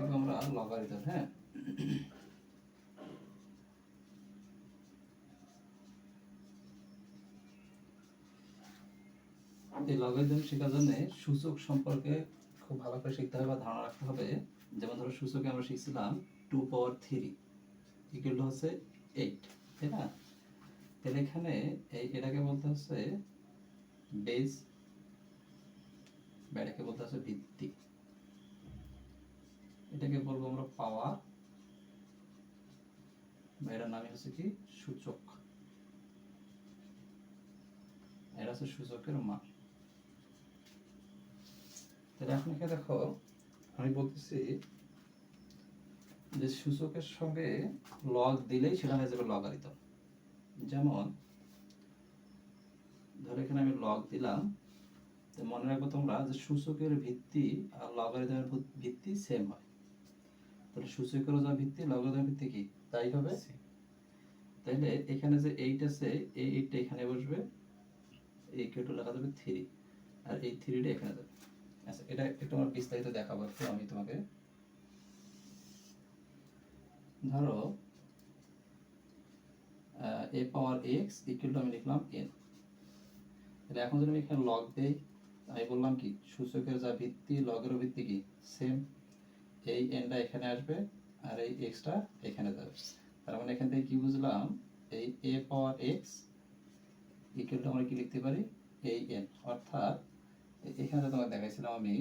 শিখব আমরা লগারিদম হ্যাঁ? এই লগারিদম শেখার জন্য সূচক সম্পর্কে খুব ভালো করে শিখতে হবে বা ধারণা রাখতে হবে। যেমন ধরো সূচকে আমরা শিখছিলাম টু পাওয়ার থ্রি ইকুয়াল হচ্ছে এইট তাই না? তাহলে এখানে এই এটাকে বলতে হচ্ছে বেস বা বলতে হচ্ছে ভিত্তি। এটাকে বলব আমরা পাওয়ার বা এটার নামই হচ্ছে কি? সূচক। এটা হচ্ছে সূচকের মান। তাহলে এখানে দেখো, আমি বলতেছি যে সূচকের সঙ্গে লগ দিলেই সেটা হয়ে যাবে লগারিদম যেমন, ধরো এখানে আমি লগ দিলাম, তো মনে রাখব তোমরা যে সূচকের ভিত্তি আর লগারিদমের ভিত্তি সেম হয়। তাহলে সূচকেরও যা ভিত্তি লগারিদমের ভিত্তি কি? তাই হবে? তাইলে এখানে যে এইট আছে এই এইটটা এখানে বসবে এই কেটু লেখা যাবে থ্রি আর এই থ্রিটা এখানে যাবে। আচ্ছা এটা একটু আমার বিস্তারিত দেখাবো একটু আমি তোমাকে। ধরো A power X equal to আমি লিখলাম এন তাহলে এখন যদি আমি এখানে লগ দেই আমি বললাম কি সূচকের যা ভিত্তি লগেরও ভিত্তি কি? সেম এই এনটা এখানে আসবে আর এই এক্সটা এখানে যাবে। তার মানে এখান থেকে কি বুঝলাম? এই A power X equal to আমরা কি লিখতে পারি? এই এন অর্থাৎ এখানে তোমাকে দেখাইছিলাম আমি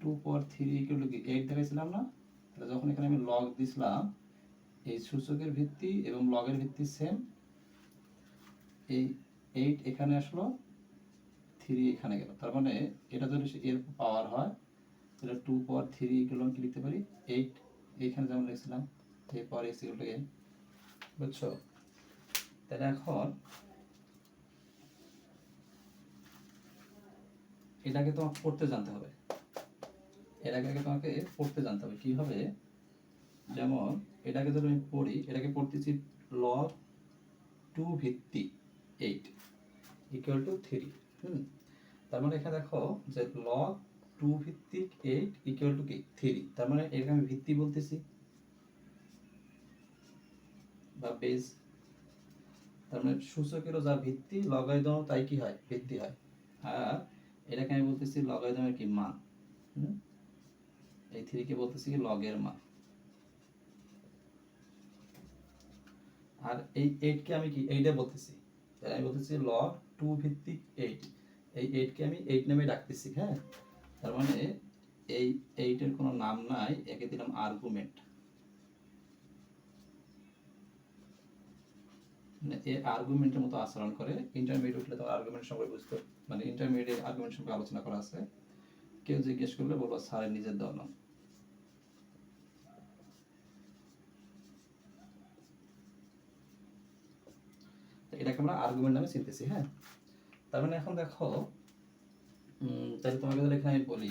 two power three equal to কি? এইট দেখাইছিলাম না? তাহলে যখন এখানে আমি লগ দিছিলাম, এই সূচকের ভিত্তি এবং লগের ভিত্তি সেম এই এইট এখানে আসলো থ্রি এখানে গেল। তার মানে এটা যদি এর পাওয়ার হয় তাহলে টু পাওয়ার থ্রি ইকুয়াল কি লিখতে পারি? এইট এইখানে যেমন লিখছিলাম, A power X equal to N বুঝছ? তাহলে এখন এটাকে তোমাকে পড়তে জানতে হবে। এটাকে আগে তোমাকে পড়তে জানতে হবে কীভাবে যেমন এটাকে যদি আমি পড়ি, এটাকে পড়তেছি লগ টু ভিত্তি এইট ইকুয়াল টু থ্রি হুম? তার মানে এখানে দেখো যে লগ টু ভিত্তিক এইট ইকুয়াল টু কি থ্রি তার মানে এটাকে আমি ভিত্তি বলতেছি। বা বেস তার মানে সূচকেরও যা ভিত্তি লগারিদম তাই কি হয়? ভিত্তি হয়। আর এটাকে আমি বলতেছি লগারিদমের কি মান? এই থ্রিকে বলতেছি কি লগের মান। আর এই এইটকে আমি কি এইটা বলতেছি। তাহলে আমি বলতেছি লগ টু ভিত্তিক এইট এই এইটকে আমি এইট নামে ডাকতেছি হ্যাঁ? তার মানে এই, এইটের কোনো নাম নাই, একে দিলাম আর্গুমেন্ট মানে এ আর্গুমেন্টের মতো আচরণ করে ইন্টারমিডিয়েট উঠলে তো আর্গুমেন্ট সম্পর্কে বুঝতে মানে ইন্টারমিডিয়েট আর্গুমেন্ট সম্পর্কে আলোচনা করা আছে। কেউ জিজ্ঞেস করলে বলব স্যারের নিজের দেওয়া নাম এটাকে আমরা আর্গুমেন্ট নামে চিনতেছি হ্যাঁ? তার মানে এখন দেখো তাহলে তোমাকে তাহলে এখানে আমি বলি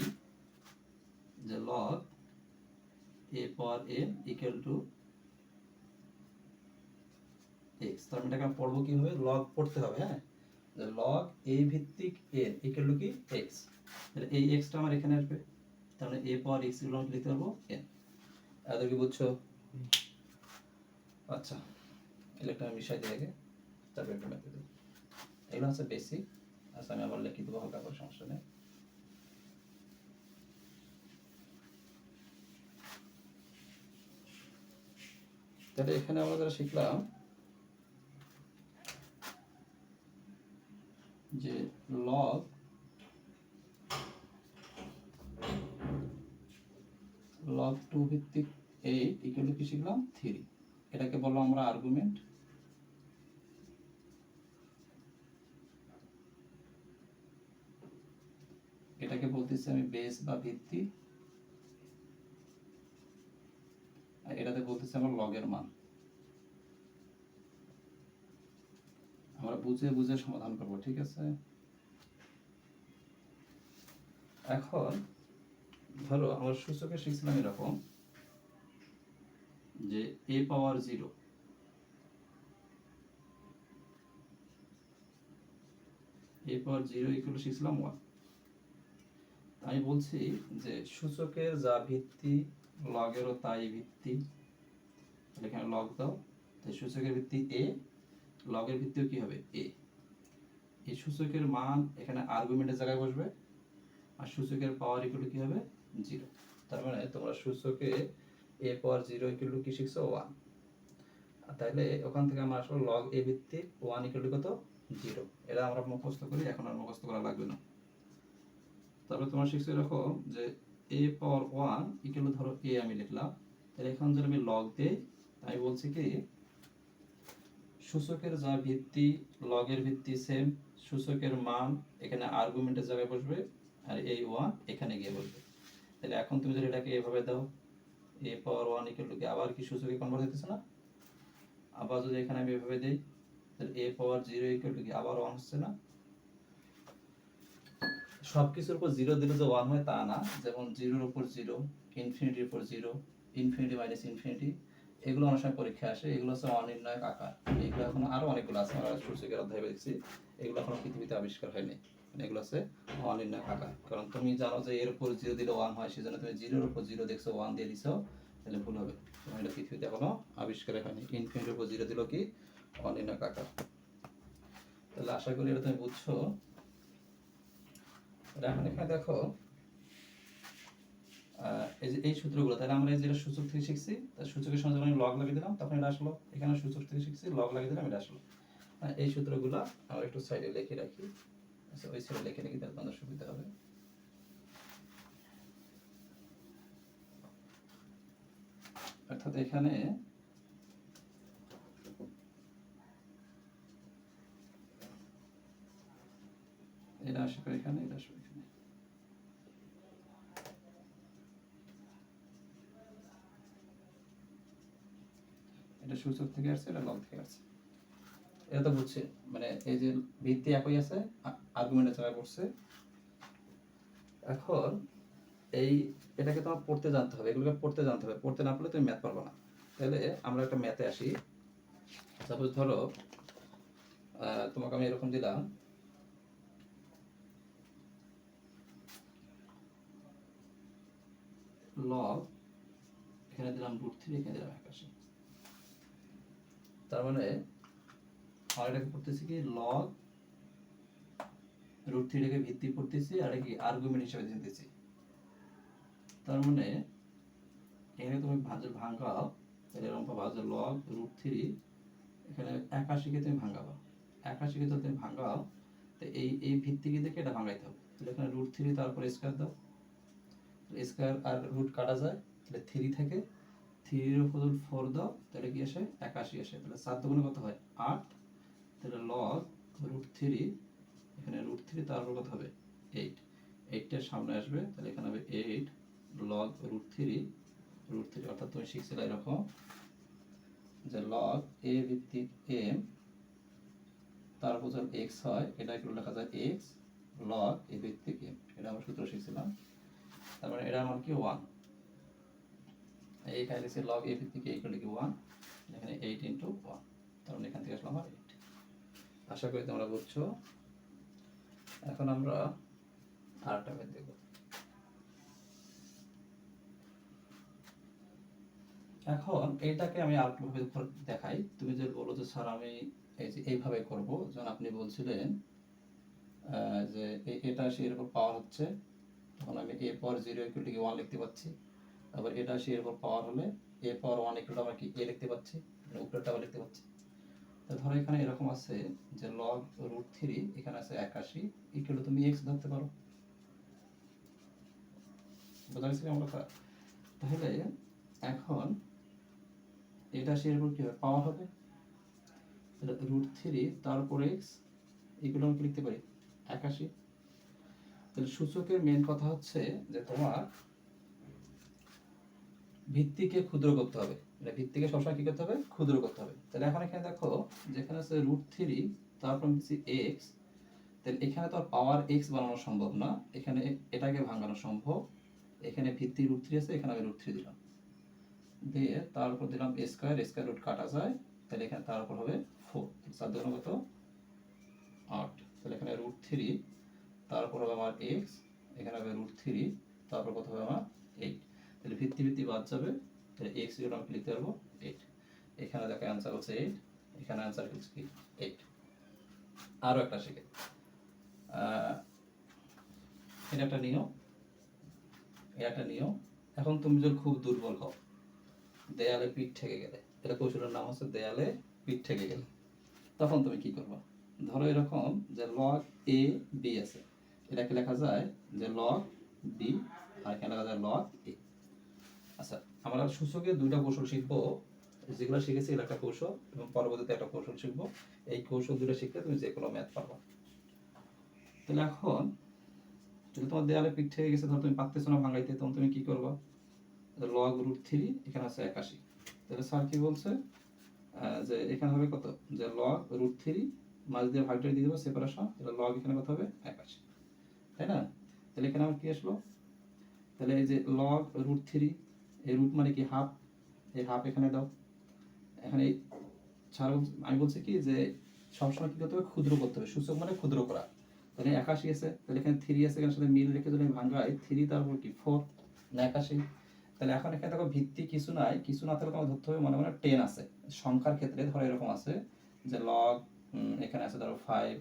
যে log A power N equal to X তার মানে আমি পড়ব কীভাবে? লগ পড়তে হবে হ্যাঁ? লগ এ ভিত্তিক এন ইকুয়াল টু কি? এক্স তাহলে এই এক্সটা আমার এখানে আসবে। মানে এ পাওয়ার এক্সগুলো আমি লিখতে পারব এন এত কি বুঝছ? আচ্ছা ইলেকট্রন বিষয় দিয়ে আগে। তারপরে এগুলো হচ্ছে বেসিক আচ্ছা আমি আবার লিখে দেবো হালকা করে সমস্যা নেই। তাহলে এখানে আমরা যারা শিখলাম যে লগ লগ টু ভিত্তিক এইট ইকুয়াল টু কি শিখলাম? থ্রি এটাকে বললাম আমরা আর্গুমেন্ট এটাকে বলতেছি আমি বেস বা ভিত্তি। আর এটাতে বলতেছি আমার লগের মান। আমরা বুঝে বুঝে সমাধান করব, ঠিক আছে? এখন ধরো আমার সূচকে শিখছিলাম এরকম যে A power zero A power zero equal শিখছিলাম one আমি বলছি যে সূচকের যা ভিত্তি, লগেরও তাই ভিত্তি। এখানে লগ দাও। তাই সূচকের ভিত্তি এ লগের ভিত্তিও কি হবে? এ এই সূচকের মান এখানে আর্গুমেন্টের জায়গায় বসবে। আর সূচকের পাওয়ার ইকুয়াল কি হবে? জিরো তার মানে তোমরা সূচকে এ পাওয়ার জিরো ইকুয়াল কি শিখছো? ওয়ান তাহলে ওখান থেকে আমরা আসলে লগ এ ভিত্তি ওয়ান ইকুয়াল কত? জিরো এটা আমরা মুখস্থ করি, এখন আর মুখস্থ করা লাগবে না। তারপরে তোমরা শিখছো এরকম যে এ পাওয়ার ওয়ান ইকুয়াল ধরো এ আমি লিখলাম। তাহলে এখন যদি আমি লগ দিই আমি বলছি কি, সূচকের যা ভিত্তি, লগের ভিত্তি সেম সূচকের মান এখানে আর্গুমেন্টের জায়গায় বসবে আর এই ওয়ান এখানে গিয়ে বসবে। তাহলে এখন তুমি যদি এটাকে এভাবে দাও A power one equal to আবার কি সূচকে কনভার্ট হতেছে না? আবার যদি এখানে আমি এভাবে দিই, তাহলে A power zero equal to কি, আবার ওয়ান হচ্ছে না? সবকিছুর উপর জিরো দিলে যে ওয়ান হয় তা না। যেমন জিরোর উপর জিরো ইনফিনিটির উপর জিরো ইনফিনিটি মাইনাস ইনফিনিটি এগুলো অনেক সময় পরীক্ষা আসে। এগুলো হচ্ছে অনির্ণায়ক আকার। এগুলো এখন আরও অনেকগুলো আছে। আমরা সূচকের অধ্যায় দেখছি। এগুলো এখনও পৃথিবীতে আবিষ্কার হয়নি। মানে এগুলো হচ্ছে অনির্ণায়ক আকার। কারণ তুমি জানো যে এর উপর জিরো দিলে ওয়ান হয়, সেজন্য তুমি জিরোর উপর জিরো দেখছ ওয়ান দিয়ে দিছো, তাহলে ভুল হবে। এটা পৃথিবীতে এখনও আবিষ্কার হয়নি। ইনফিনিটির উপর জিরো দিল কি? অনির্ণায়ক আকার। তাহলে আশা করি এটা তুমি বুঝছ। এখন এখানে দেখো এই যে এই সূত্রগুলো, তাহলে আমরা যেটা সূচক থেকে শিখছি তার সূচকের সঙ্গে যখন লগ লাগিয়ে দিলাম, তখন এটা আসলো, এখানে সূচক থেকে শিখছি লগ লাগিয়ে দিলাম, এটা আসলো। এই সূত্রগুলো আমরা একটু সাইডে লিখে রাখি। আচ্ছা ওই সাইডে লিখে রাখি, তাহলে তোমাদের সুবিধা হবে। অর্থাৎ এখানে এটা আসবে এখানে, এটা আসবে এখানে এটা সূচক থেকে আসছে, এটা লগ থেকে আসছে। এটা তো বুঝছে মানে এই যে ভিত্তি একই আছে আর্গুমেন্টের জায়গায় পড়ছে এখন এই এটাকে তোমার পড়তে জানতে হবে, এগুলোকে পড়তে জানতে হবে। পড়তে না পারলে তুমি ম্যাথ পারবে না। তাহলে আমরা একটা ম্যাথে আসি। সাপোজ ধরো তোমাকে আমি এরকম দিলাম। লগ এখানে দিলাম রুট থ্রি এখানে দিলাম একাশি তার মানে আর পড়তেছি কি? লগ রুট থ্রিটাকে ভিত্তি করতেছি আর কি? আর্গুমেন্ট হিসেবে দিতেছি। তার মানে এখানে তুমি ভাঙাও, তাহলে এরকম লগ রুট থ্রি এখানে একাশিকে তুমি একাশিকে তো তুমি ভাঙাও, তো এই এই ভিত্তিকে দেখে এটা ভাঙাইতে হবে। তাহলে এখানে রুট থ্রি তারপরে স্কোয়ার দাও। স্কোয়ার আর রুট কাটা যায়, তাহলে থ্রি থেকে। থ্রির উপর ফোর দাও তাহলে কি আসে? একাশি আসে। তাহলে সাত দুগুণে কত হয়? আট। তাহলে লগ রুট থ্রি, এখানে রুট থ্রি তারপর কত হবে? এইট। এইটটার সামনে আসবে, তাহলে এখানে হবে eight log root three root three অর্থাৎ তুমি শিখছিলে এরকম যে লগ এ ভিত্তিক এম তারপর যখন এক্স হয়, এটা একটু লেখা যায়? এক্স লগ এ ভিত্তিক এম এটা আমরা সূত্র শিখছিলাম। তারপরে এটা আমার কি? ওয়ান এইখানে লিখছি লগ এ এ ইকুয়াল কি ওয়ান এখানে এইট ইন্টু ওয়ান তার মানে এখান থেকে আসলো আমার এইট আশা করি তোমরা বুঝছ। এখন আমরা আরেকটা ম্যাথ দেখব। এখন এইটাকে আমি আরেকভাবে ধর- দেখাই। তুমি যে বলো যে, স্যার, আমি এই যে এইভাবে করব। যখন আপনি বলছিলেন যে এটা সে এর উপর পাওয়ার হচ্ছে, তখন আমি A power zero equal to one লিখতে পাচ্ছি আবার এটা সে এর পাওয়ার হলে এ পাওয়ার ওয়ান ইকুয়াল আমরা কি এ লিখতে পাচ্ছি? মানে উপরেরটা আবার লিখতে পাচ্ছি। ধরো এখানে এরকম আছে যে লগ রুট থ্রি এখানে আছে একাশি ইকুয়াল তুমি এক্স ধরতে পারো। বোঝা গেছে কথা? তাহলে এখন এটা সে এরপর কি হবে? পাওয়ার হবে। রুট থ্রি তারপর এক্স এগুলো আমি লিখতে পারি? একাশি। তাহলে সূচকের মেন কথা হচ্ছে যে তোমার ভিত্তিকে ক্ষুদ্র করতে হবে। মানে ভিত্তিকে সবসময় কি করতে হবে? ক্ষুদ্র করতে হবে। তাহলে এখন এখানে দেখো, যেখানে আছে রুট থ্রি তারপর দিচ্ছি এক্স তাহলে এখানে তো আর পাওয়ার এক্স বানানো সম্ভব না। এখানে এটাকে ভাঙানো সম্ভব। এখানে ভিত্তি রুট থ্রি আছে, এখানে আমি রুট থ্রি দিলাম। দিয়ে তার তারপর দিলাম স্কোয়ার স্কোয়ার রুট কাটা যায়। তাহলে এখানে তার উপর হবে ফোর চার দুগুণ কত? আট। তাহলে এখানে রুট থ্রি তারপর হবে আমার এক্স এখানে হবে রুট থ্রি তারপর কত হবে আমার এইট তাহলে ভিত্তি ভিত্তি বাদ যাবে। তাহলে এক্স ইকুয়াল আমি লিখতে পারব এইট এখানে দেখো অ্যান্সার হচ্ছে এইট এখানে অ্যান্সার হচ্ছে কি এইট আরও একটা শিখে। এটা একটা নিয়ম। এটা একটা নিয়ম। এখন তুমি যদি খুব দুর্বল হও, দেয়ালে পিঠ ঠেকে গেলে, এটা কৌশলের নাম হচ্ছে দেয়ালে পিঠ ঠেকে গেলে। তখন তুমি কি করবা? ধরো এরকম যে লগ এ বি আছে। এটাকে লেখা যায় যে লগ বি আর এখানে লেখা যায় লগ এ আচ্ছা আমরা সূচকে দুইটা কৌশল শিখব। যেগুলো শিখেছি এটা একটা কৌশল এবং পরবর্তীতে একটা কৌশল শিখব। এই কৌশল দুটো শিখলে তুমি যে কোনো ম্যাথ পারবা। তাহলে এখন, যদি তোমার দেয়ালে পিঠ থেকে গেছে, ধরো তুমি পারতেছো না ভাঙাইতে, তখন তুমি কি করবা? লগ রুট থ্রি এখানে আছে একাশি। তাহলে স্যার কি বলছে? যে এখানে হবে কত? যে লগ রুট থ্রি মাঝ দিয়ে ভাগটা দিয়ে দেবো সেপারেশন তাহলে লগ এখানে কত হবে? একাশি। তাই না? তাহলে এখানে আমার কি আসলো? তাহলে এই যে লগ রুট থ্রি এই রুট মানে কি হাফ এই হাফ এখানে দাও। এখানে ছাড়া আমি বলছি কি যে সবসময় কি করতে হবে? ক্ষুদ্র করতে হবে। সূচক মানে ক্ষুদ্র করা। তাহলে একাশি আছে, তাহলে এখানে থ্রি আছে, এখানে সাথে মিল রেখে যদি ভাঙাই থ্রি তারপর কি? ফোর না একাশি। তাহলে এখন এখানে দেখো ভিত্তি কিছু নাই, কিছু না থাকলে তোমার ধরতে হবে, মনে মনে টেন আছে। সংখ্যার ক্ষেত্রে ধরো এরকম আছে যে লগ এখানে আছে ধরো ফাইভ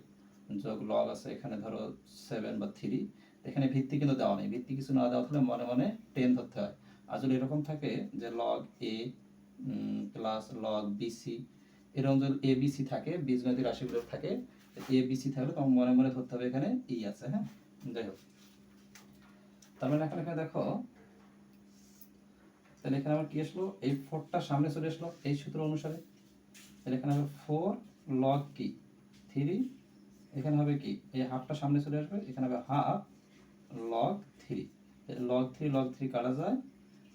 যোগ লগ আছে, এখানে ধরো সেভেন বা থ্রি এখানে ভিত্তি কিন্তু দেওয়া নেই। ভিত্তি কিছু না দেওয়া থাকলে মনে মনে টেন ধরতে হয়। আর যদি এরকম থাকে যে log A plus log BC এরকম যদি এ বিসি থাকে, বীজগণিত রাশিগুলো থাকে এ বিসি থাকলে তখন মনে মনে ধরতে হবে এখানে ই আছে হ্যাঁ? যাই হোক। তার মানে এখানে দেখো, তাহলে এখানে আমার কি আসলো? এই ফোরটা সামনে চলে আসলো, এই সূত্র অনুসারে। তাহলে এখানে হবে ফোর লগ কি থ্রি এখানে হবে কি? এই হাফটা সামনে চলে আসবে, এখানে হবে half log three log three log three কাটা যায়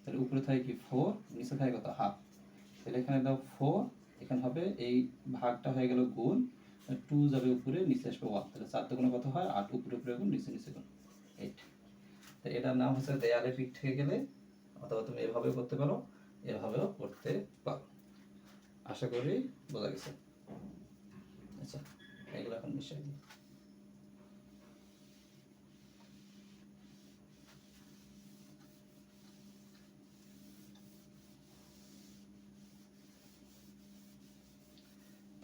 তাহলে উপরে থাকে কি? ফোর নিচে থাকে কত? হাফ তাহলে এখানে দাও ফোর এখানে হবে এই ভাগটা হয়ে গেল গুণ টু যাবে উপরে, নিচে আসবে ওয়ান তাহলে চার দুগুণে কত হয়? আট, উপরে উপরে গুণ, নিচে নিচে গুণ এইট তো এটার নাম হচ্ছে দেয়ালে পিঠ থেকে গেলে, অথবা তুমি এভাবেও করতে পারো, এভাবেও করতে পারো। আশা করি বোঝা গেছে। আচ্ছা এগুলো এখন মিশাই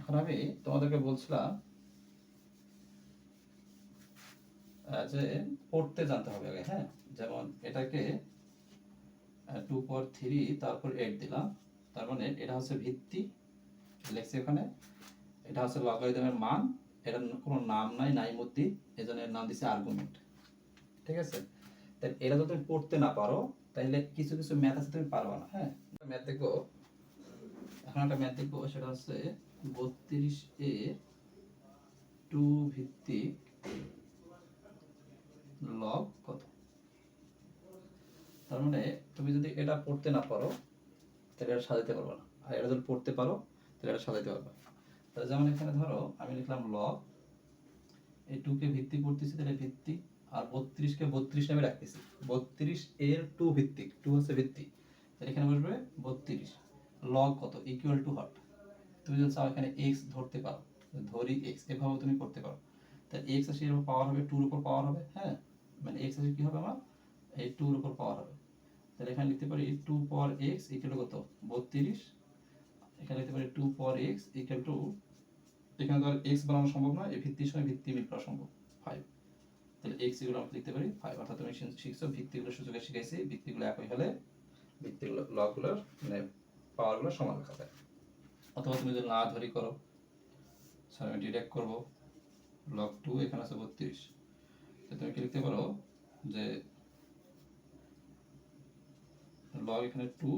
এখন আমি তোমাদেরকে বলছিলাম যে পড়তে জানতে হবে আগে হ্যাঁ? যেমন এটাকে টু পর থ্রি তারপর এইট দিলাম। তার মানে এটা হচ্ছে ভিত্তি, লেখছি ওখানে এটা হচ্ছে লগারিদমের মান, এটা কোনো নাম নাই নাই মধ্যে এই জন্য নাম দিচ্ছে আর্গুমেন্ট ঠিক আছে? তাই এটা যদি তুমি পড়তে না পারো, তাহলে কিছু কিছু ম্যাথ আছে তুমি পারবা না হ্যাঁ? ম্যাথ দেখো এখন একটা ম্যাথ দেখব, সেটা হচ্ছে বত্রিশ এ টু ভিত্তিক লগ কত? তার মানে তুমি যদি এটা পড়তে না পারো, তাহলে এটা সাজাতে পারবে না। আর এটা যদি পড়তে পারো, তাহলে এটা সাজাতে পারবে তাহলে যেমন এখানে ধরো, আমি লিখলাম লগ এই টুকে ভিত্তি করতেছি, তাহলে ভিত্তি আর বত্রিশকে বত্রিশ নামে রাখতেছি। বত্রিশ এর টু ভিত্তিক টু হচ্ছে ভিত্তি তাহলে এখানে বসবে বত্রিশ। লগ কত? ইকুয়াল টু হট তুমি যদি চাও এখানে এক্স ধরতে পারো ধরি এক্স এভাবে তুমি করতে পারো। তাহলে এক্স আসে এর পাওয়ার হবে টুর উপর পাওয়ার হবে হ্যাঁ? মানে এক্স আসে কি হবে আমার? এই টুর উপর পাওয়ার হবে। তাহলে এখানে লিখতে পারি টু পাওয়ার এক্স ইকুয়াল কত? বত্রিশ। এখানে লিখতে পারি two power X equal to এখানে তো আর এক্স বানানো সম্ভব না এই ভিত্তির সময় ভিত্তি মিল করা সম্ভব ফাইভ তাহলে এক্স এগুলো আমরা লিখতে পারি ফাইভ অর্থাৎ তুমি শিখছো ভিত্তিগুলো সূচকে শিখাইছি, ভিত্তিগুলো একই হলে ভিত্তিগুলো লগগুলোর মানে পাওয়ারগুলো সমান রাখা যায়। অথবা তুমি যদি না ধরি করো স্যার আমি ডিরেক্ট করব লগ টু এখানে আছে বত্রিশ। তো তুমি কি লিখতে পারো যে লগ এখানে টু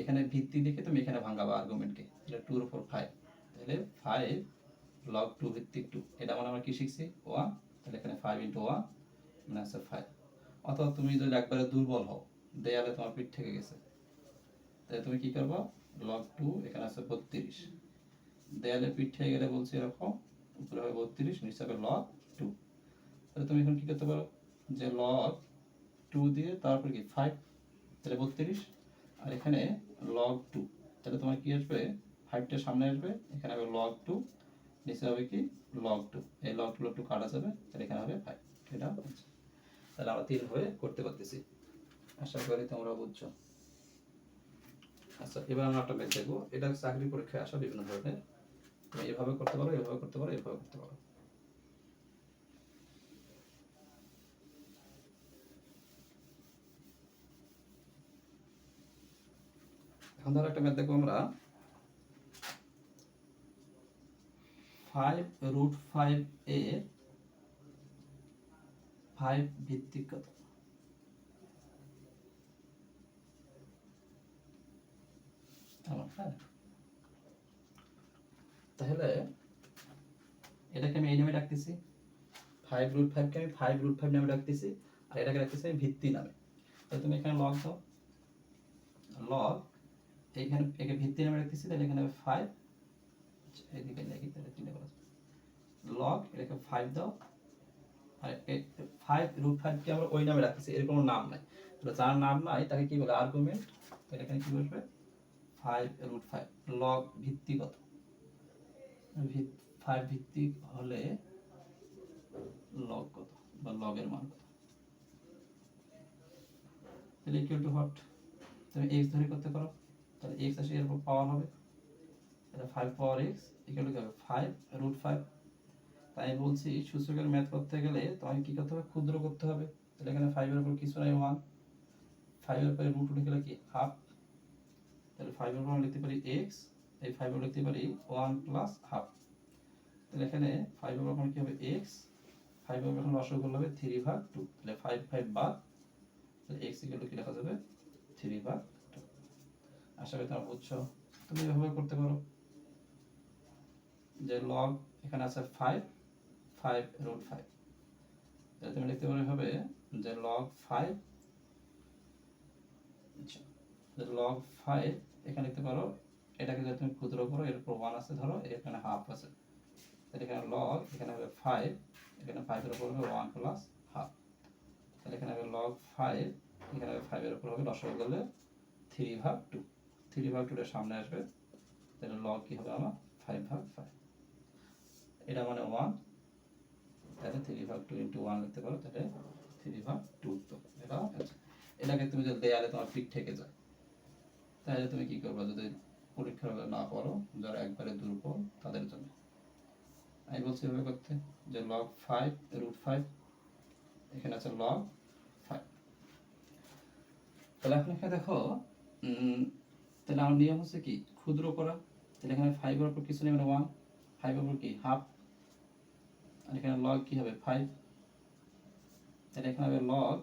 এখানে ভিত্তি দেখে তুমি এখানে ভাঙাবা আর্গুমেন্টকে তাহলে টুর উপর ফাইভ তাহলে ফাইভ লগ টু ভিত্তিক টু এটা মানে আমরা কি শিখছি? ওয়ান তাহলে এখানে ফাইভ ইন্টু ওয়ান মানে আছে ফাইভ অথবা তুমি যদি একবারে দুর্বল হও, দেয়ালে তোমার পিঠ থেকে গেছে। তাহলে তুমি কি করব? লগ টু, এখানে আছে বত্রিশ। দেয়ালে পিঠ গেলে বলছি এরকম, উপরে হবে বত্রিশ, নিচে হবে লগ টু তাহলে তুমি এখন কি করতে পারো? যে লগ টু দিয়ে তারপর কি ফাইভ তাহলে বত্রিশ। আর এখানে লগ টু তাহলে তোমার কি আসবে? ফাইভটা সামনে আসবে, এখানে হবে লগ টু নিচে হবে কি লগ টু এই লগ টু লগ টু কাটা যাবে, তাহলে এখানে হবে ফাইভ এটা তাহলে আমরা তিন হয়ে করতে পারতেছি। আশা করি তোমরা বুঝছ। আচ্ছা এবার আমরা একটা ম্যাথ দেখব। এটা চাকরি পরীক্ষায় আসা বিভিন্ন ধরনের। তুমি এভাবে করতে পারো, এভাবে করতে পারো, এভাবে করতে পারো। এখন ধরো একটা ম্যাথ দেখব আমরা। ফাইভ রুট ফাইভ এর ফাইভ ভিত্তিক কত আমার, হ্যাঁ। তাহলে এটাকে আমি এই নামে ডাকতেছি। ফাইভ রুট ফাইভকে আমি ফাইভ রুট ফাইভ নামে ডাকতেছি, আর এটাকে রাখতেছি আমি ভিত্তি নামে। তাহলে তুমি এখানে লগ দাও। লগ এইখানে একে ভিত্তি নামে রাখতেছি তাহলে এখানে ফাইভ এদিকে লিখি তাহলে তিনটে করা লগ এটাকে ফাইভ দাও। আর ফাইভ রুট ফাইভকে আমরা ওই নামে রাখতেছি এর কোনো নাম নাই। তাহলে যার নাম নাই, তাকে কি বলে? আর্গুমেন্ট তাহলে এখানে কি বসবে? ফাইভ রুট ফাইভ লগ ভিত্তিগত ফাইভ ভিত্তিক হলে লগ কত বা লগের মান কত? তাহলে ইকুয়াল টু হোয়াট তুমি এক্স ধরে করতে পারো। তাহলে এক্স আসে এরপর পাওয়ার হবে। তাহলে five power X equal to five root five তাই বলছি, সূচকের ম্যাথ করতে গেলে তোমাকে কি করতে হবে? ক্ষুদ্র করতে হবে। তাহলে এখানে ফাইভের উপর কিছু নাই ওয়ান ফাইভের উপরে রুট উঠে গেলে কি? হাফ তাহলে ফাইভের উপর লিখতে পারি এক্স এই ফাইভের লিখতে পারি ওয়ান প্লাস হাফ তাহলে এখানে ফাইভের উপর কি হবে এক্স ফাইভের উপর লসক করলে হবে থ্রি ভাগ টু তাহলে ফাইভ ফাইভ বাদ তাহলে এক্স ইকুয়াল কি লেখা যাবে? থ্রি ভাগ টু আশা করি তোমরা বুঝছ। তুমি এভাবে করতে পারো। যে লগ এখানে আছে ফাইভ ফাইভ রুট ফাইভ তাহলে তুমি লিখতে পারো এভাবে যে লগ ফাইভ আচ্ছা লগ ফাইভ এখানে লিখতে পারো, এটাকে যদি তুমি ক্ষুদ্র করো, এর উপর ওয়ান আছে, ধরো এখানে হাফ আছে। তাহলে এখানে লগ এখানে হবে ফাইভ এখানে ফাইভের উপর হবে ওয়ান প্লাস হাফ তাহলে এখানে হবে লগ ফাইভ এখানে হবে ফাইভের উপর হবে দশক গেলে থ্রি ভাগ টু থ্রি ভাগ টুটা সামনে আসবে, তাহলে লগ কী হবে আমার? ফাইভ ভাগ ফাইভ এটা মানে ওয়ান তাহলে থ্রি ভাগ টু ইন্টু ওয়ান লিখতে পারো, তাহলে থ্রি ভাগ টু উত্তর এটা এটাকে তুমি যদি দেয়ালে তোমার পিক থেকে যায় তাহলে তুমি কি করবে? যদি পরীক্ষার হলে না করো যারা একবারে দুর্বল, তাদের জন্য। আমি বলছি এভাবে করতে, যে লগ ফাইভ রুট ফাইভ এখানে আছে লগ ফাইভ তাহলে এখন এখানে দেখো তাহলে আমার নিয়ম হচ্ছে কি? ক্ষুদ্র করা। তাহলে এখানে ফাইভের উপর কিছু নেই মানে ওয়ান ফাইভের উপর কি? হাফ আর এখানে লগ কি হবে? ফাইভ তাহলে এখানে হবে লগ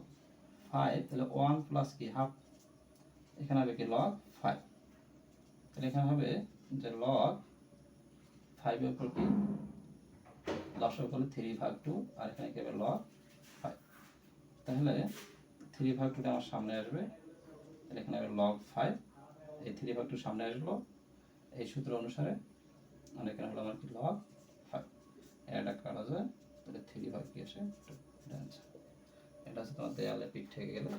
ফাইভ তাহলে ওয়ান প্লাস কি? হাফ এখানে হবে কি? লগ ফাইভ তাহলে এখানে হবে যে লগ ফাইভের উপর কি? দশক হলে থ্রি ভাগ টু আর এখানে কি হবে? লগ ফাইভ তাহলে থ্রি ভাগ টুটা আমার সামনে আসবে। তাহলে এখানে হবে লগ ফাইভ এই থ্রি ভাগ টু সামনে আসলো। এই সূত্র অনুসারে আর এখানে হলো আমার কি? লগ ফাইভ এটা কাটা যায় তাহলে থ্রি ভাগ কি আসে? এটা হচ্ছে তোমার দেয়ালে পিঠ থেকে গেলে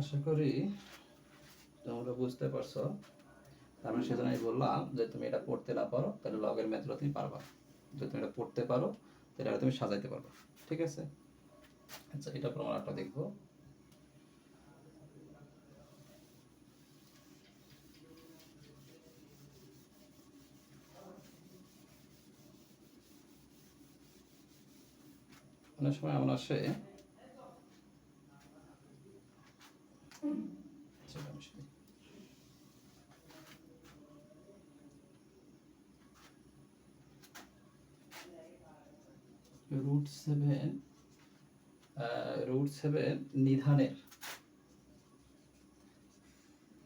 আশা করি তোমরা বুঝতে পারছ। তার মানে সেজন্য আমি বললাম যে তুমি এটা পড়তে না পারো, তাহলে লগের ম্যাথগুলো তুমি পারবা। যদি তুমি এটা পড়তে পারো, তাহলে এটা তুমি সাজাইতে পারবা। ঠিক আছে? আচ্ছা এটা প্রমাণ একটা দেখব। অনেক সময় এমন আসে আচ্ছা, এটা আমি শিখি। রুট সেভেন রুট সেভেন নিধানের।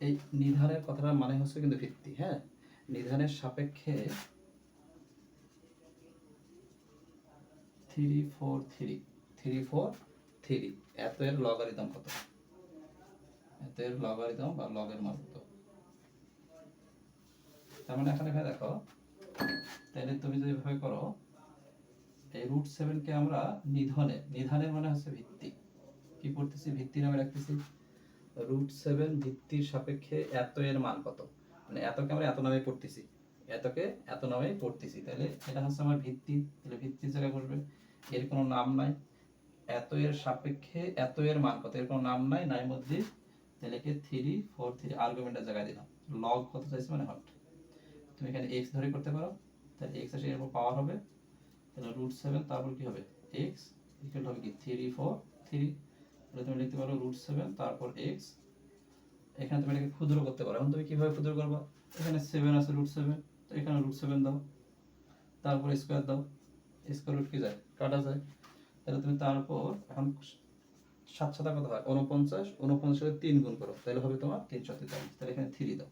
এই নিধানের কথাটা মানে হচ্ছে কিন্তু ভিত্তি হ্যাঁ? নিধানের সাপেক্ষে three four three three four three এত এর লগারিদম কত? এর লগারিদম বা লগের কত তার মানে এখানে এখানে দেখো তাহলে তুমি যদি এভাবে করো, এই রুট সেভেনকে আমরা নিধনে, নিধানের মানে হচ্ছে ভিত্তি। কি পড়তেছি ভিত্তি নামে রাখতেছি। রুট সেভেন ভিত্তির সাপেক্ষে এত এর মান কত? মানে এতকে আমরা এত নামে পড়তেছি। এতকে এত নামে পড়তেছি। তাহলে এটা হচ্ছে আমার ভিত্তি। তাহলে ভিত্তির জায়গায় বসবে। এর কোনো নাম নাই। এত এর সাপেক্ষে এত এর মান কত? এর কোনো নাম নাই নাই মধ্যে তাহলে থ্রি ফোর থ্রি আর্গুমেন্টের জায়গায় দিলাম। লগ কত চাইছে মানে হট। তুমি এখানে এক্স ধরে করতে পারো, তাহলে এক্স এসে এরপর পাওয়ার হবে। তাহলে রুট সেভেন তারপর কি হবে? এক্স ইকুয়াল হবে কি? থ্রি ফোর থ্রি তাহলে তুমি লিখতে পারো রুট সেভেন তারপর এক্স এখানে তুমি এটাকে ক্ষুদ্র করতে পারো। এখন তুমি কীভাবে ক্ষুদ্র করবা? এখানে সেভেন আছে রুট সেভেন তো এখানে রুট সেভেন দাও। তারপর স্কোয়ার দাও। স্কোয়ার রুট কি যায়? কাটা যায়। তাহলে তুমি তারপর, এখন সাত সাতা কত হয়? উনপঞ্চাশ উনপঞ্চাশের তিন গুণ করো। তাহলে হবে তোমার তিনশো তেতাল্লিশ তাহলে এখানে থ্রি দাও।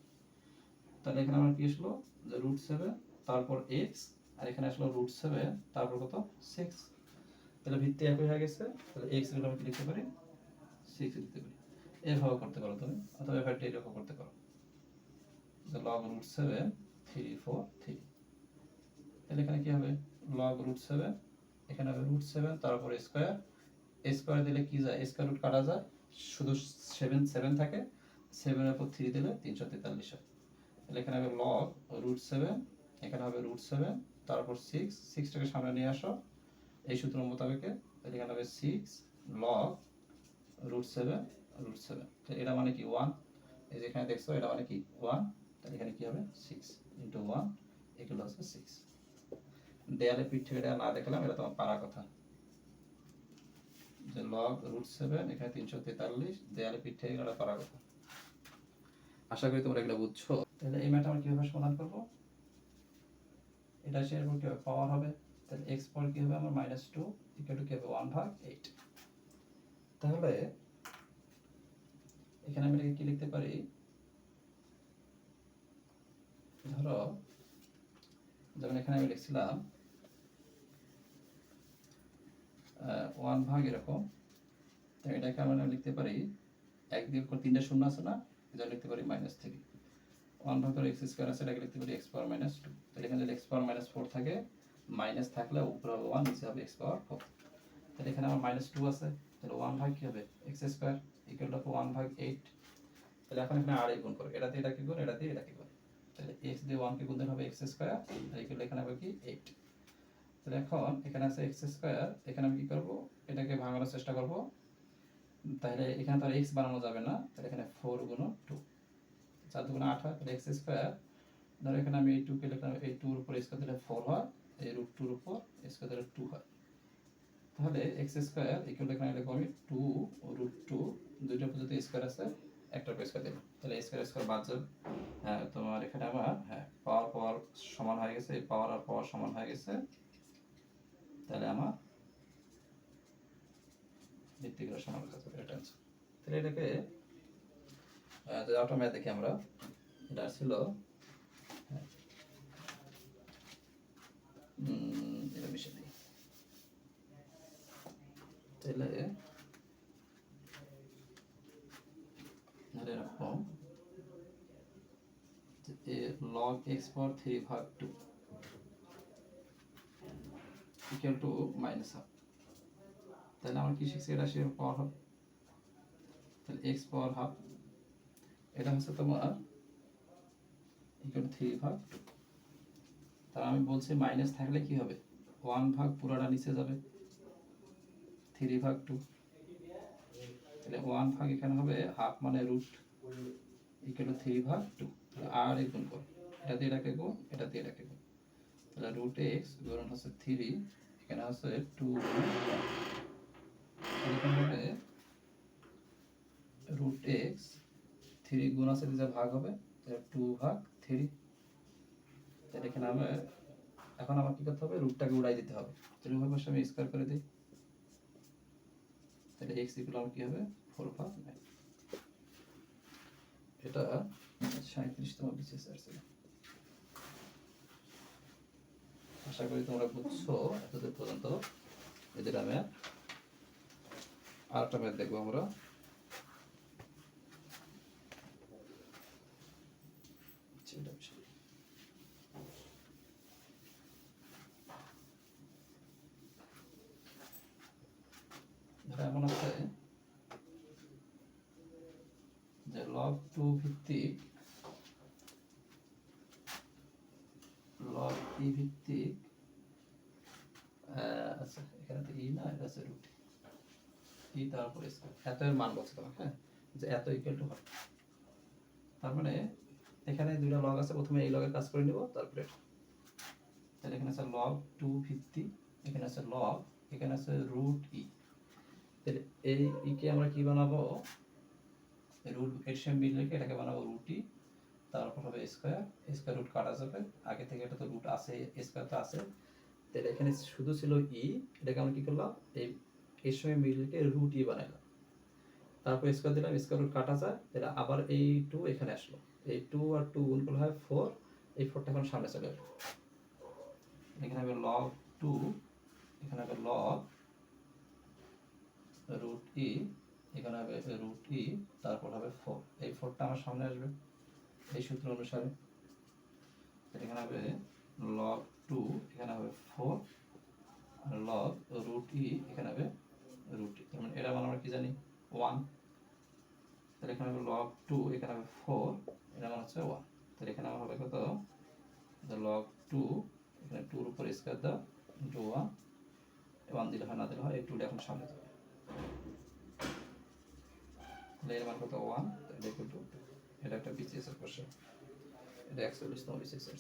তাহলে এখানে আমার কি আসলো? যে রুট সেভেন তারপর এক্স আর এখানে আসলো রুট সেভেন তারপর কত? সিক্স তাহলে ভিত্তি একই হয়ে গেছে। তাহলে এক্স এগুলো আমি লিখতে পারি? সিক্স লিখতে পারি। এভাবে করতে পারো তুমি, অথবা এভাবে এরকম করতে পারো। Log root seven three four three তাহলে এখানে কি হবে? লগ রুট সেভেন এখানে হবে রুট সেভেন তারপর স্কোয়ার স্কোয়ার দিলে কি যায়? স্কোয়ার রুট কাটা যায়। শুধু সেভেন সেভেন থাকে। সেভেনের উপর থ্রি দিলে তিনশো তেতাল্লিশ। হয় তাহলে এখানে হবে লগ রুট সেভেন এখানে হবে রুট সেভেন তারপর সিক্স সিক্সটাকে সামনে নিয়ে আসো। এই সূত্র মোতাবেকে তাহলে এখানে হবে six log root seven root seven এটা মানে কি? ওয়ান এই যে এখানে দেখছ, এটা মানে কি? ওয়ান তাহলে এখানে কি হবে? সিক্স ইন্টু ওয়ান এগুলো হচ্ছে সিক্স দেয়ালে পিঠ থেকে এটা না দেখলাম, এটা তোমার পারা কথা। যে লগ রুট সেভেন, এখানে তিনশো তেতাল্লিশ দেয়ালে পিঠ থেকে এটা কথা আশা করি তোমরা এগুলো বুঝছ। তাহলে এই ম্যাথ আমরা কীভাবে সমাধান করব? এটা সে এরপর কি হবে পাওয়ার হবে। তাহলে এক্স পাওয়ার কি হবে? আমার মাইনাস টু ইকুয়াল টু কি হবে ওয়ান ভাগ এইট তাহলে এখানে আমি কি লিখতে পারি? ধরো, যেমন এখানে আমি লিখছিলাম ওয়ান ভাগ এরকম এটাকে আমরা লিখতে পারি এক দিয়ে করে তিনটা শূন্য আছে না? এটা লিখতে পারি মাইনাস থ্রি ওয়ান ভাগ ধরো এক্স স্কোয়ার আছে, এটাকে লিখতে পারি এক্স পাওয়ার মাইনাস টু তাহলে এখানে যদি এক্স পাওয়ার মাইনাস ফোর থাকে মাইনাস থাকলে উপরে হবে ওয়ান নিচে হবে এক্স পাওয়ার ফোর তাহলে এখানে আমার মাইনাস টু আছে। তাহলে ওয়ান ভাগ কি হবে? X square equal to one ভাগ এইট তাহলে এখন এখানে আড়াই গুণ করো। এটা দিয়ে এটা কি গুণ, এটা দিয়ে এটা কি গুণ। তাহলে এক্স দিয়ে ওয়ান কে গুণ হবে এক্স স্কোয়ার আর ইকুয়াল এখানে হবে কি? এইট তাহলে এখন এখানে আছে এক্স স্কোয়ার এখানে আমি কি করব? এটাকে ভাঙানোর চেষ্টা করব। তাহলে এখানে তো আর এক্স বানানো যাবে না, তাহলে এখানে ফোর গুণ টু চার দুগুণ আট হয়, তাহলে এক্স স্কোয়ার ধরো এখানে আমি এই টুকে লিখলাম, এই টুর উপর স্কোয়ার দিলে ফোর হয়, এই রুট টুর উপর স্কোয়ার দিলে টু হয়। তাহলে এক্স স্কোয়ার ইকুয়াল এখানে লিখব আমি টু রুট টু দুইটা পর্যন্ত স্কোয়ার আছে, একটা উপর স্কোয়ার দিলাম। তাহলে স্কোয়ার স্কোয়ার বাদ যাবে। হ্যাঁ তোমার এখানে আমার হ্যাঁ পাওয়ার পাওয়ার সমান হয়ে গেছে পাওয়ার আর পাওয়ার সমান হয়ে গেছে। তাহলে আমার ভিত্তিগুলো সমান হয়ে যাবে এটা answer। তাহলে এটাকে দেখি আমরা। এটা ছিল হ্যাঁ, তাহলে এরকম লগ এক্স থ্রি ভাগ two equal to minus half তাহলে আমরা কি শিখছি এটা সে পাওয়ার হাফ তাহলে এক্স পাওয়ার হাফ এটা হচ্ছে তোমার ইকুয়াল থ্রি ভাগ। তাহলে আমি বলছি মাইনাস থাকলে কি হবে? ওয়ান ভাগ পুরোটা নিচে যাবে। থ্রি ভাগ টু তাহলে ওয়ান ভাগ এখানে হবে হাফ মানে রুট ইকুয়াল থ্রি ভাগ টু তাহলে আর গুণ করো। এটা দিয়ে এটাকে গুণ, এটা দিয়ে এটাকে গুণ। তাহলে রুট এক্স গুণ হচ্ছে থ্রি এখানে হচ্ছে টু এখানে রুট এক্স থ্রি গুণ আছে যা ভাগ হবে টু ভাগ থ্রি তাহলে এখানে আমার, এখন আমার কি করতে হবে? রুটটাকে উড়াই দিতে হবে। তাহলে উভয় পাশে আমি স্কোয়ার করে দিই। তাহলে এক্স ইকুয়াল আমার কি হবে? ফোর ভাগ এটা সাঁত্রিশতম বিশেষ ছিল আশা করি তোমরা বুঝছ, এতদূর পর্যন্ত। এদের আমি আরেকটা ম্যাথ দেখব আমরা। এমন আছে যে লগ টু ভিত্তিক লগ ই ভিত্তিক আহ, আচ্ছা এখানে তো ই না এটা হচ্ছে রুট স্কয়ার এত এর মান বলছে তোমাকে হ্যাঁ? যে এত ইকুয়াল টু হয় তার মানে এখানে দুইটা লগ আছে, প্রথমে এই লগের কাজ করে নিব, তারপরে তাহলে এখানে আছে লগ টু ভিত্তি এখানে আছে লগ এখানে আছে রুট ই তাহলে এই ইকে আমরা কি বানাবো? রুট এর সঙ্গে মিল রেখে এটাকে বানাবো রুট ই তারপর হবে স্কোয়ার স্কোয়ার রুট কাটা যাবে। আগে থেকে এটা তো রুট আছে স্কোয়ার তো আছে। তাহলে এখানে শুধু ছিল ই এটাকে আমরা কি করলাম? এই এর সঙ্গে রেখে রুট বানাইলাম। তারপর স্কোয়ার দিলাম, স্কোয়ার কাটা যায়, তাহলে আবার এই টু এখানে আসলো। এই টু আর টু গুণ করলে হয় ফোর এই ফোরটা এখন সামনে চলে আসবে। এখানে হবে লগ টু এখানে হবে লগ রুট ই এখানে হবে রুট ই তারপর হবে ফোর এই ফোরটা আমার সামনে আসবে, এই সূত্র অনুসারে। এখানে হবে লগ টু এখানে হবে ফোর লগ রুট ই এখানে হবে রুট। ই মানে এটা আমরা কি জানি? ওয়ান তাহলে এখানে হবে লগ টু এখানে হবে ফোর এটা মানে হচ্ছে ওয়ান তাহলে এখানে আমার হবে কত? লগ টু এখানে টুর উপর স্কোয়ার দাও ইন্টু ওয়ান ওয়ান দিলে হয়, না দিলে হয়, এই টুটা এখন সামনে যাবে তাহলে এর মান কত? ওয়ান তাহলে ইকুয়াল টু এটা একটা বিসিএস এর কোশ্চেন এটা একচল্লিশতম বিসিএস এর।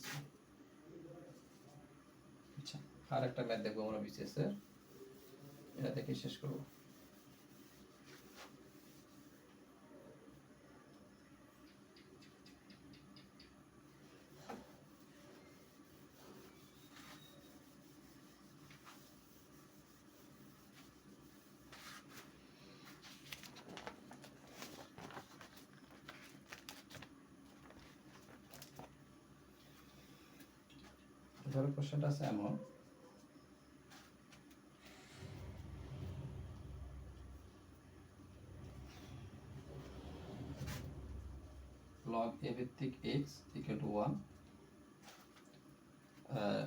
আচ্ছা আর একটা ম্যাথ দেখব আমরা বিসিএস এর। এটা দেখে শেষ করব। ধরো কোশ্চেনটা আছে এমন। A ভিত্তিক equal to 1 uh,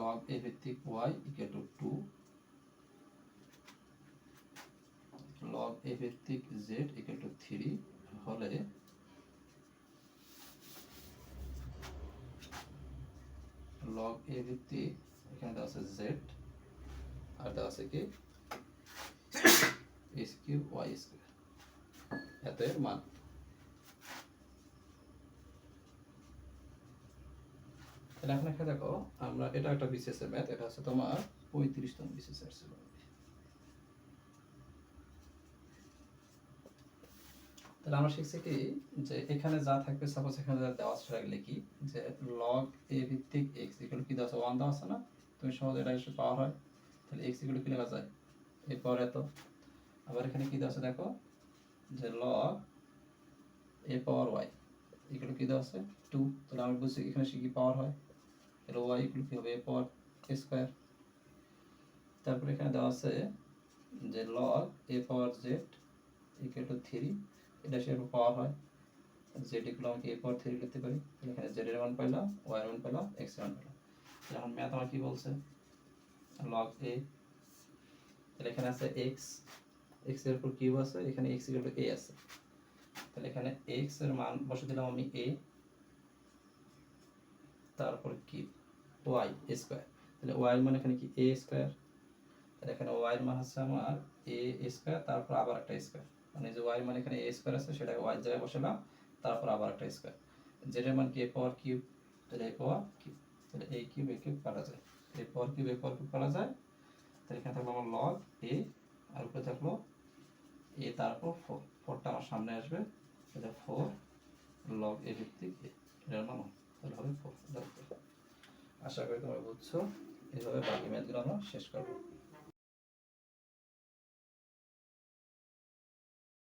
log a ভিত্তিক y equal to 2 log a ভিত্তিক z equal to 3 হলে log a ভিত্তিক এখানে দেওয়া আছে z আর দেওয়া আছে কি? X কিউব y স্কয়ার এত মান। তাহলে এখন এখানে দেখো, আমরা, এটা একটা বিসিএস ম্যাথ এটা হচ্ছে তোমার পঁয়ত্রিশতম বিসিএস এর তাহলে আমরা শিখছি কি, যে এখানে যা থাকবে সাপোজ এখানে যা দেওয়া আছে সেটা লিখি, যে লগ এ ভিত্তিক এক্স ইকুয়াল কি দেওয়া আছে? ওয়ান দেওয়া আছে না? তুমি সহজে এটা এসে পাওয়ার হয়। তাহলে এক্স ইকুয়াল কি লেখা যায়? এরপর এত। আবার এখানে কি দেওয়া আছে দেখো? যে log a power y equal কি দেওয়া আছে? টু তাহলে আমি বুঝছি এখানে সে কি পাওয়ার হয়। তাহলে ওয়াই ইকুয়াল কি হবে এ পাওয়ার স্কোয়ার তারপরে এখানে দেওয়া আছে যে log a power z equal to three এটা সে পাওয়ার হয়। জেড ইকুয়াল আমাকে এ পাওয়ার থ্রি লিখতে পারি। এখানে জেড এর মান পাইলাম ওয়াই মান পাইলাম এক্স মান পাইলাম। এখন ম্যাথ আমার কি বলছে? লগ এ তাহলে এখানে আছে এক্স এক্সের উপর কিউব আছে, এখানে এক্স ইকুয়াল টু এ আছে। তাহলে এখানে এক্সের মান বসে দিলাম আমি এ তারপর কি ওয়াই স্কোয়ার। তাহলে ওয়াই মান এখানে কি? A square. তাহলে এখানে ওয়াই এর মান হচ্ছে আমার এ স্কোয়ার, তারপর আবার একটা স্কোয়ার। মানে যে ওয়াই মান এখানে এ স্কোয়ার আছে, সেটাকে ওয়াই জায়গায় বসালাম, তারপর আবার একটা স্কোয়ার। এর মান কি? A power cube. তাহলে এ পাওয়ার কিউব। তাহলে এই কিউব, এ কিউব কাটা যায়। এ পাওয়ার কিউব, এ পাওয়ার কিউব কাটা যায়। তাহলে এখানে থাকল আমার লগ এ আর উপরে থাকল এ তারপর ফোর ফোরটা আমার সামনে আসবে। এটা ফোর লগ এ ভিত্তিক এ এটার মান তাহলে হবে ফোর আশা করি তোমরা বুঝছ। এইভাবে বাকি ম্যাথগুলো আমরা শেষ করব।